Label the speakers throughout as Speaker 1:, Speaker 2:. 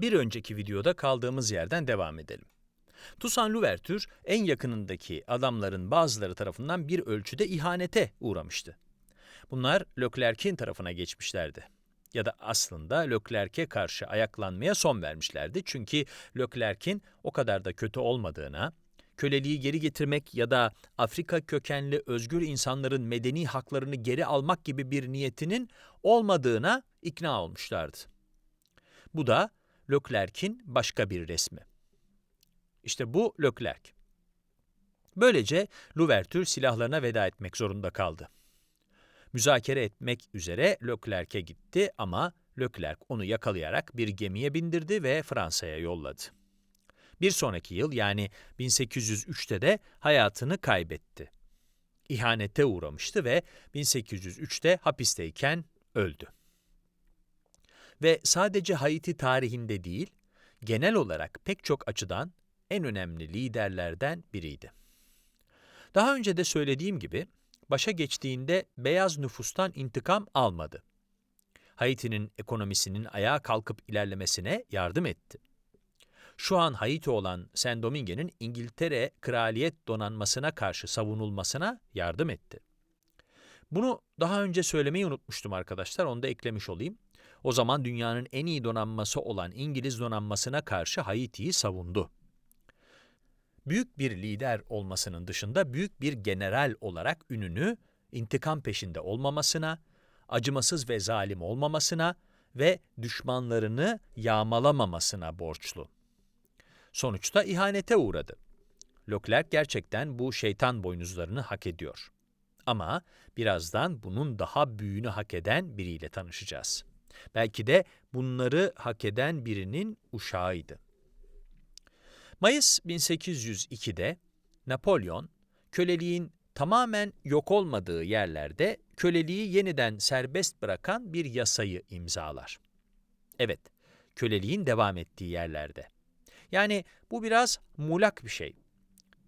Speaker 1: Bir önceki videoda kaldığımız yerden devam edelim. Toussaint Louverture en yakınındaki adamların bazıları tarafından bir ölçüde ihanete uğramıştı. Bunlar Leclerc'in tarafına geçmişlerdi. Ya da aslında Leclerc'e karşı ayaklanmaya son vermişlerdi. Çünkü Leclerc'in o kadar da kötü olmadığına, köleliği geri getirmek ya da Afrika kökenli özgür insanların medeni haklarını geri almak gibi bir niyetinin olmadığına ikna olmuşlardı. Bu da Leclerc'in başka bir resmi. İşte bu Leclerc. Böylece Louverture silahlarına veda etmek zorunda kaldı. Müzakere etmek üzere Leclerc'e gitti ama Leclerc onu yakalayarak bir gemiye bindirdi ve Fransa'ya yolladı. Bir sonraki yıl yani 1803'te de hayatını kaybetti. İhanete uğramıştı ve 1803'te hapisteyken öldü. Ve sadece Haiti tarihinde değil, genel olarak pek çok açıdan en önemli liderlerden biriydi. Daha önce de söylediğim gibi, başa geçtiğinde beyaz nüfustan intikam almadı. Haiti'nin ekonomisinin ayağa kalkıp ilerlemesine yardım etti. Şu an Haiti olan Saint Domingue'nin İngiltere Kraliyet Donanması'na karşı savunulmasına yardım etti. Bunu daha önce söylemeyi unutmuştum arkadaşlar, onu da eklemiş olayım. O zaman dünyanın en iyi donanması olan İngiliz donanmasına karşı Haiti'yi savundu. Büyük bir lider olmasının dışında büyük bir general olarak ününü intikam peşinde olmamasına, acımasız ve zalim olmamasına ve düşmanlarını yağmalamamasına borçlu. Sonuçta ihanete uğradı. Leclerc gerçekten bu şeytan boynuzlarını hak ediyor. Ama birazdan bunun daha büyüğünü hak eden biriyle tanışacağız. Belki de bunları hak eden birinin uşağıydı. Mayıs 1802'de Napolyon, köleliğin tamamen yok olmadığı yerlerde köleliği yeniden serbest bırakan bir yasayı imzalar. Evet, köleliğin devam ettiği yerlerde. Yani bu biraz muğlak bir şey.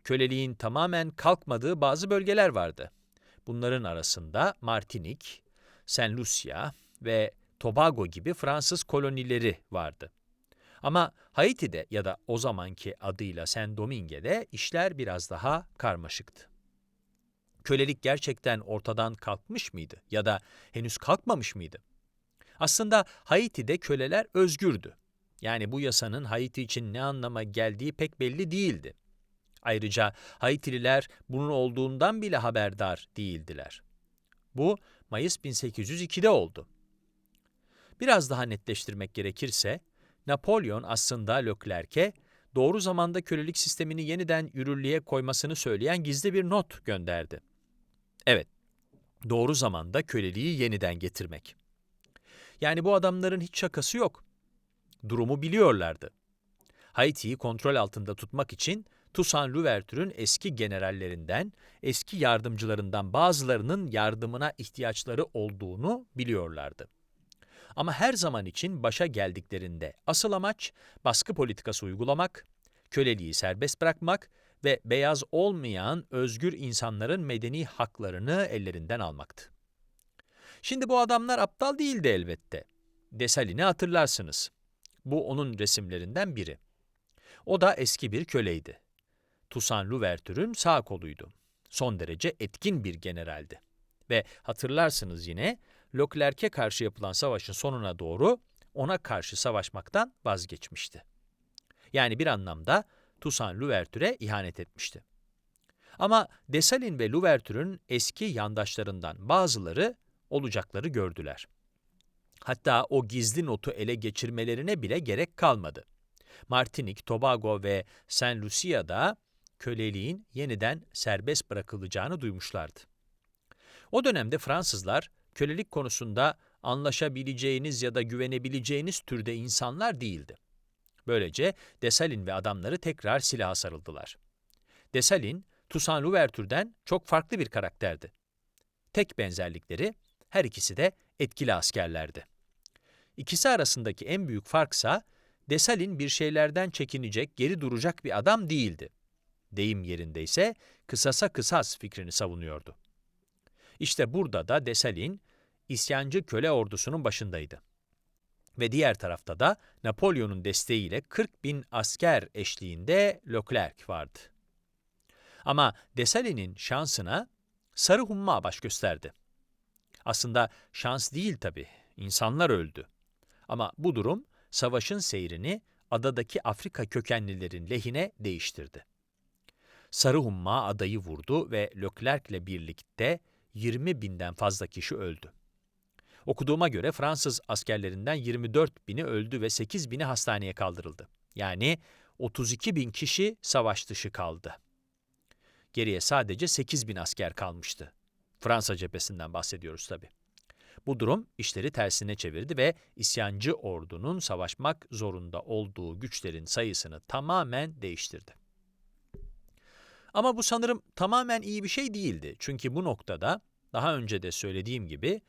Speaker 1: Köleliğin tamamen kalkmadığı bazı bölgeler vardı. Bunların arasında Martinik, Saint Lucia ve Tobago gibi Fransız kolonileri vardı. Ama Haiti'de ya da o zamanki adıyla Saint Domingue'de işler biraz daha karmaşıktı. Kölelik gerçekten ortadan kalkmış mıydı ya da henüz kalkmamış mıydı? Aslında Haiti'de köleler özgürdü. Yani bu yasanın Haiti için ne anlama geldiği pek belli değildi. Ayrıca Haitililer bunun olduğundan bile haberdar değildiler. Bu Mayıs 1802'de oldu. Biraz daha netleştirmek gerekirse, Napolyon aslında Leclerc'e doğru zamanda kölelik sistemini yeniden yürürlüğe koymasını söyleyen gizli bir not gönderdi. Evet, doğru zamanda köleliği yeniden getirmek. Yani bu adamların hiç şakası yok. Durumu biliyorlardı. Haiti'yi kontrol altında tutmak için Toussaint Louverture'ün eski generallerinden, eski yardımcılarından bazılarının yardımına ihtiyaçları olduğunu biliyorlardı. Ama her zaman için başa geldiklerinde asıl amaç baskı politikası uygulamak, köleliği serbest bırakmak ve beyaz olmayan özgür insanların medeni haklarını ellerinden almaktı. Şimdi bu adamlar aptal değildi elbette. Desalin'i hatırlarsınız. Bu onun resimlerinden biri. O da eski bir köleydi. Toussaint Louverture'ün sağ koluydu. Son derece etkin bir generaldi. Ve hatırlarsınız yine Leclerc'e karşı yapılan savaşın sonuna doğru ona karşı savaşmaktan vazgeçmişti. Yani bir anlamda Toussaint Louverture'e ihanet etmişti. Ama Dessalines ve Louverture'ün eski yandaşlarından bazıları olacakları gördüler. Hatta o gizli notu ele geçirmelerine bile gerek kalmadı. Martinik, Tobago ve Saint Lucia'da köleliğin yeniden serbest bırakılacağını duymuşlardı. O dönemde Fransızlar kölelik konusunda anlaşabileceğiniz ya da güvenebileceğiniz türde insanlar değildi. Böylece Desalin ve adamları tekrar silaha sarıldılar. Desalin, Toussaint Louverture'den çok farklı bir karakterdi. Tek benzerlikleri, her ikisi de etkili askerlerdi. İkisi arasındaki en büyük farksa, Desalin bir şeylerden çekinecek, geri duracak bir adam değildi. Deyim yerindeyse, kısasa kısas fikrini savunuyordu. İşte burada da Desalin, isyancı köle ordusunun başındaydı. Ve diğer tarafta da Napolyon'un desteğiyle 40 bin asker eşliğinde Leclerc vardı. Ama Dessalines şansına sarı humma baş gösterdi. Aslında şans değil tabii, insanlar öldü. Ama bu durum savaşın seyrini adadaki Afrika kökenlilerin lehine değiştirdi. Sarı Humma adayı vurdu ve Leclerc'le birlikte 20 binden fazla kişi öldü. Okuduğuma göre Fransız askerlerinden 24 bini öldü ve 8 bini hastaneye kaldırıldı. Yani 32 bin kişi savaş dışı kaldı. Geriye sadece 8 bin asker kalmıştı. Fransa cephesinden bahsediyoruz tabii. Bu durum işleri tersine çevirdi ve isyancı ordunun savaşmak zorunda olduğu güçlerin sayısını tamamen değiştirdi. Ama bu sanırım tamamen iyi bir şey değildi. Çünkü bu noktada daha önce de söylediğim gibi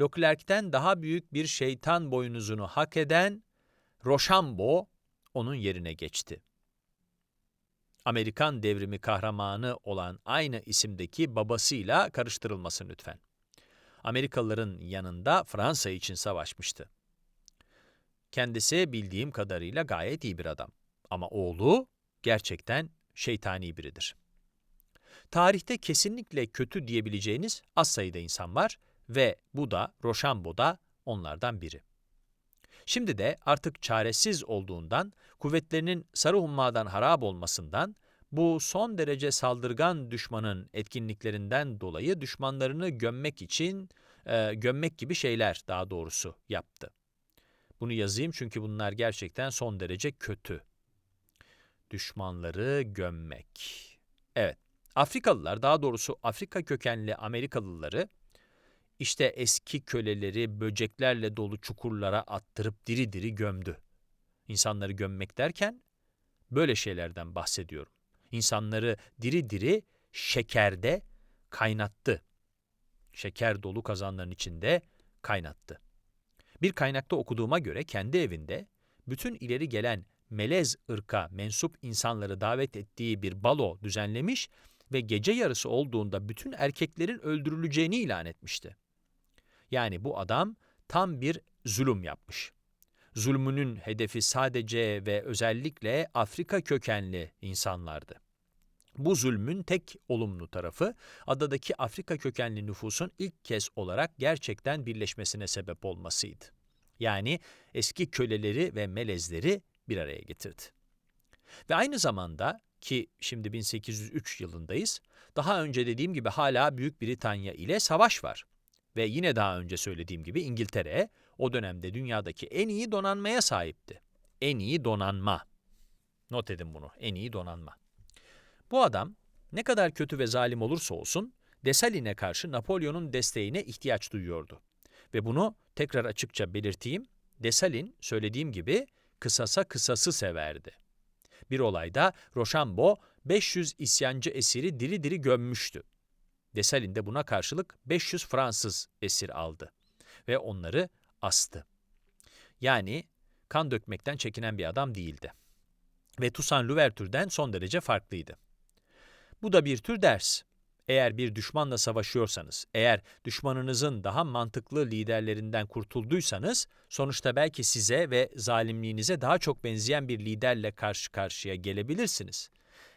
Speaker 1: Leclerc'ten daha büyük bir şeytan boynuzunu hak eden Rochambeau onun yerine geçti. Amerikan devrimi kahramanı olan aynı isimdeki babasıyla karıştırılmasın lütfen. Amerikalıların yanında Fransa için savaşmıştı. Kendisi bildiğim kadarıyla gayet iyi bir adam. Ama oğlu gerçekten şeytani biridir. Tarihte kesinlikle kötü diyebileceğiniz az sayıda insan var ve bu da Rochambeau da onlardan biri. Şimdi de artık çaresiz olduğundan, kuvvetlerinin sarı hummadan harap olmasından, bu son derece saldırgan düşmanın etkinliklerinden dolayı düşmanlarını gömmek için, e, gömmek gibi şeyler daha doğrusu yaptı. Bunu yazayım çünkü bunlar gerçekten son derece kötü. Düşmanları gömmek. Evet, Afrikalılar, daha doğrusu Afrika kökenli Amerikalıları, işte eski köleleri böceklerle dolu çukurlara attırıp diri diri gömdü. İnsanları gömmek derken böyle şeylerden bahsediyorum. İnsanları diri diri şekerde kaynattı. Şeker dolu kazanların içinde kaynattı. Bir kaynakta okuduğuma göre kendi evinde bütün ileri gelen melez ırka mensup insanları davet ettiği bir balo düzenlemiş ve gece yarısı olduğunda bütün erkeklerin öldürüleceğini ilan etmişti. Yani bu adam tam bir zulüm yapmış. Zulmünün hedefi sadece ve özellikle Afrika kökenli insanlardı. Bu zulmün tek olumlu tarafı adadaki Afrika kökenli nüfusun ilk kez olarak gerçekten birleşmesine sebep olmasıydı. Yani eski köleleri ve melezleri bir araya getirdi. Ve aynı zamanda ki şimdi 1803 yılındayız, daha önce dediğim gibi hala Büyük Britanya ile savaş var. Ve yine daha önce söylediğim gibi İngiltere o dönemde dünyadaki en iyi donanmaya sahipti. En iyi donanma. Not edin bunu, en iyi donanma. Bu adam ne kadar kötü ve zalim olursa olsun Dessalines karşı Napolyon'un desteğine ihtiyaç duyuyordu. Ve bunu tekrar açıkça belirteyim, Dessalines söylediğim gibi kısasa kısası severdi. Bir olayda Rochambeau 500 isyancı esiri diri diri gömmüştü. Dessalines de buna karşılık 500 Fransız esir aldı ve onları astı. Yani kan dökmekten çekinen bir adam değildi. Ve Toussaint Louverture'den son derece farklıydı. Bu da bir tür ders. Eğer bir düşmanla savaşıyorsanız, eğer düşmanınızın daha mantıklı liderlerinden kurtulduysanız, sonuçta belki size ve zalimliğinize daha çok benzeyen bir liderle karşı karşıya gelebilirsiniz.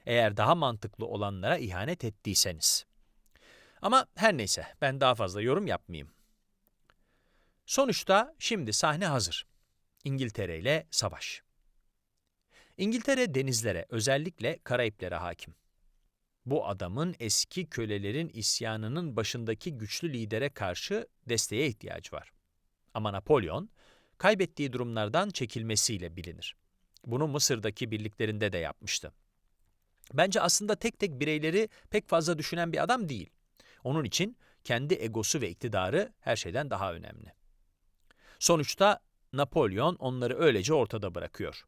Speaker 1: Eğer daha mantıklı olanlara ihanet ettiyseniz. Ama her neyse, ben daha fazla yorum yapmayayım. Sonuçta şimdi sahne hazır. İngiltere ile savaş. İngiltere denizlere, özellikle Karayiplere hakim. Bu adamın eski kölelerin isyanının başındaki güçlü lidere karşı desteğe ihtiyacı var. Ama Napolyon, kaybettiği durumlardan çekilmesiyle bilinir. Bunu Mısır'daki birliklerinde de yapmıştı. Bence aslında tek tek bireyleri pek fazla düşünen bir adam değil. Onun için kendi egosu ve iktidarı her şeyden daha önemli. Sonuçta Napolyon onları öylece ortada bırakıyor.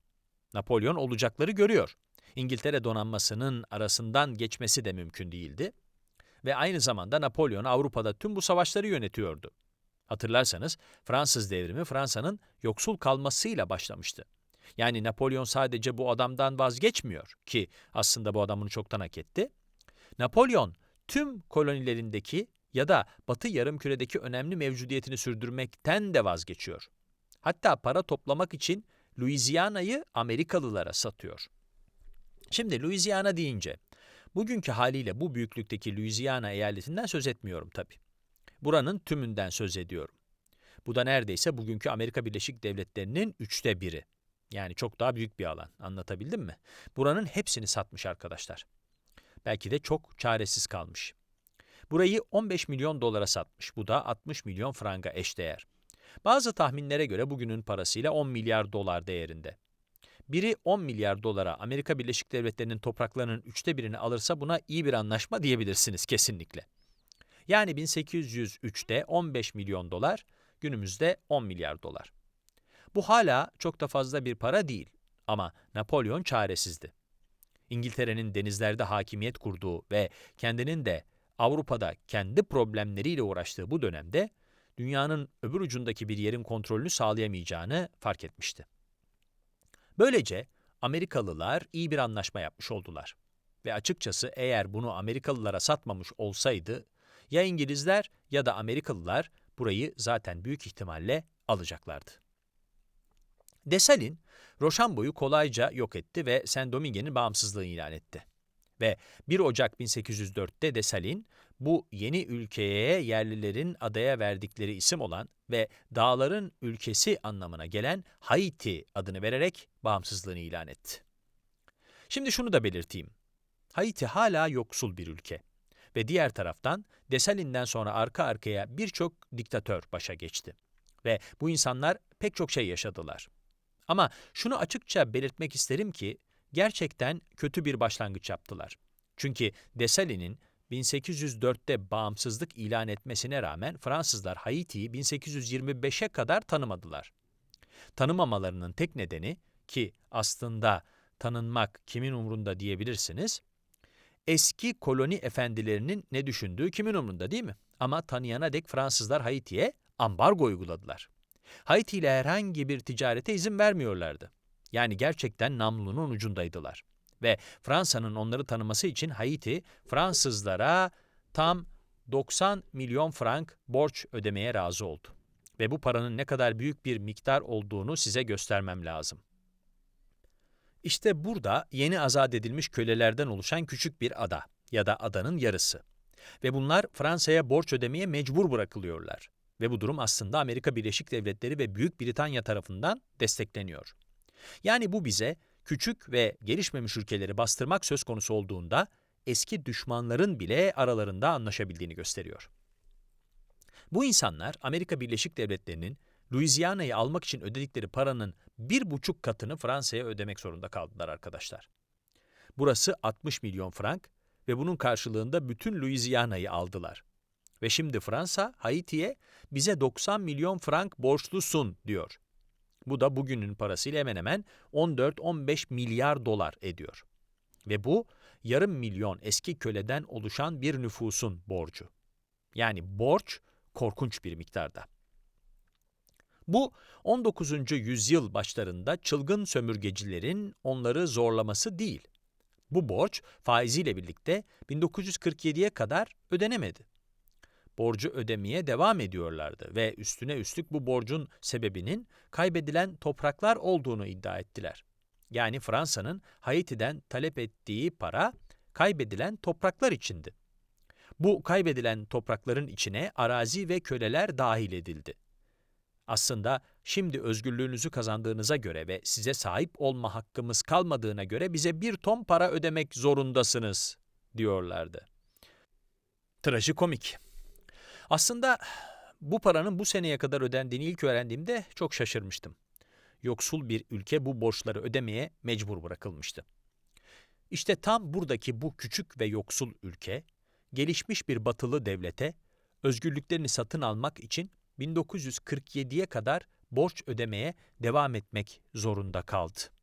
Speaker 1: Napolyon olacakları görüyor. İngiltere donanmasının arasından geçmesi de mümkün değildi. Ve aynı zamanda Napolyon Avrupa'da tüm bu savaşları yönetiyordu. Hatırlarsanız Fransız devrimi Fransa'nın yoksul kalmasıyla başlamıştı. Yani Napolyon sadece bu adamdan vazgeçmiyor ki aslında bu adamını çoktan hak etti. Napolyon tüm kolonilerindeki ya da Batı yarımküredeki önemli mevcudiyetini sürdürmekten de vazgeçiyor. Hatta para toplamak için Louisiana'yı Amerikalılara satıyor. Şimdi Louisiana deyince, bugünkü haliyle bu büyüklükteki Louisiana eyaletinden söz etmiyorum tabii. Buranın tümünden söz ediyorum. Bu da neredeyse bugünkü Amerika Birleşik Devletleri'nin üçte biri. Yani çok daha büyük bir alan. Anlatabildim mi? Buranın hepsini satmış arkadaşlar. Belki de çok çaresiz kalmış. Burayı 15 milyon dolara satmış. Bu da 60 milyon franga eşdeğer. Bazı tahminlere göre bugünün parasıyla 10 milyar dolar değerinde. Biri 10 milyar dolara Amerika Birleşik Devletleri'nin topraklarının üçte birini alırsa buna iyi bir anlaşma diyebilirsiniz kesinlikle. Yani 1803'te 15 milyon dolar, günümüzde 10 milyar dolar. Bu hala çok da fazla bir para değil ama Napolyon çaresizdi. İngiltere'nin denizlerde hakimiyet kurduğu ve kendinin de Avrupa'da kendi problemleriyle uğraştığı bu dönemde dünyanın öbür ucundaki bir yerin kontrolünü sağlayamayacağını fark etmişti. Böylece Amerikalılar iyi bir anlaşma yapmış oldular. Ve açıkçası eğer bunu Amerikalılara satmamış olsaydı ya İngilizler ya da Amerikalılar burayı zaten büyük ihtimalle alacaklardı. Desalin, Roşambo'yu kolayca yok etti ve Saint-Domingue'nin bağımsızlığını ilan etti. Ve 1 Ocak 1804'te Desalin, bu yeni ülkeye yerlilerin adaya verdikleri isim olan ve dağların ülkesi anlamına gelen Haiti adını vererek bağımsızlığını ilan etti. Şimdi şunu da belirteyim. Haiti hala yoksul bir ülke ve diğer taraftan Desalin'den sonra arka arkaya birçok diktatör başa geçti. Ve bu insanlar pek çok şey yaşadılar. Ama şunu açıkça belirtmek isterim ki gerçekten kötü bir başlangıç yaptılar. Çünkü Dessalines 1804'te bağımsızlık ilan etmesine rağmen Fransızlar Haiti'yi 1825'e kadar tanımadılar. Tanımamalarının tek nedeni ki aslında tanınmak kimin umrunda diyebilirsiniz, eski koloni efendilerinin ne düşündüğü kimin umrunda değil mi? Ama tanıyana dek Fransızlar Haiti'ye ambargo uyguladılar. Haiti ile herhangi bir ticarete izin vermiyorlardı. Yani gerçekten namlunun ucundaydılar. Ve Fransa'nın onları tanıması için Haiti, Fransızlara tam 90 milyon frank borç ödemeye razı oldu. Ve bu paranın ne kadar büyük bir miktar olduğunu size göstermem lazım. İşte burada yeni azat edilmiş kölelerden oluşan küçük bir ada ya da adanın yarısı. Ve bunlar Fransa'ya borç ödemeye mecbur bırakılıyorlar. Ve bu durum aslında Amerika Birleşik Devletleri ve Büyük Britanya tarafından destekleniyor. Yani bu bize küçük ve gelişmemiş ülkeleri bastırmak söz konusu olduğunda eski düşmanların bile aralarında anlaşabildiğini gösteriyor. Bu insanlar Amerika Birleşik Devletleri'nin Louisiana'yı almak için ödedikleri paranın bir buçuk katını Fransa'ya ödemek zorunda kaldılar arkadaşlar. Burası 60 milyon frank ve bunun karşılığında bütün Louisiana'yı aldılar. Ve şimdi Fransa, Haiti'ye bize 90 milyon frank borçlusun diyor. Bu da bugünün parasıyla hemen hemen 14-15 milyar dolar ediyor. Ve bu yarım milyon eski köleden oluşan bir nüfusun borcu. Yani borç korkunç bir miktarda. Bu 19. yüzyıl başlarında çılgın sömürgecilerin onları zorlaması değil. Bu borç faiziyle birlikte 1947'ye kadar ödenemedi borcu ödemeye devam ediyorlardı ve üstüne üstlük bu borcun sebebinin kaybedilen topraklar olduğunu iddia ettiler. Yani Fransa'nın Haiti'den talep ettiği para kaybedilen topraklar içindi. Bu kaybedilen toprakların içine arazi ve köleler dahil edildi. Aslında şimdi özgürlüğünüzü kazandığınıza göre ve size sahip olma hakkımız kalmadığına göre bize bir ton para ödemek zorundasınız diyorlardı. Trajikomik. Aslında bu paranın bu seneye kadar ödendiğini ilk öğrendiğimde çok şaşırmıştım. Yoksul bir ülke bu borçları ödemeye mecbur bırakılmıştı. İşte tam buradaki bu küçük ve yoksul ülke, gelişmiş bir batılı devlete özgürlüklerini satın almak için 1947'ye kadar borç ödemeye devam etmek zorunda kaldı.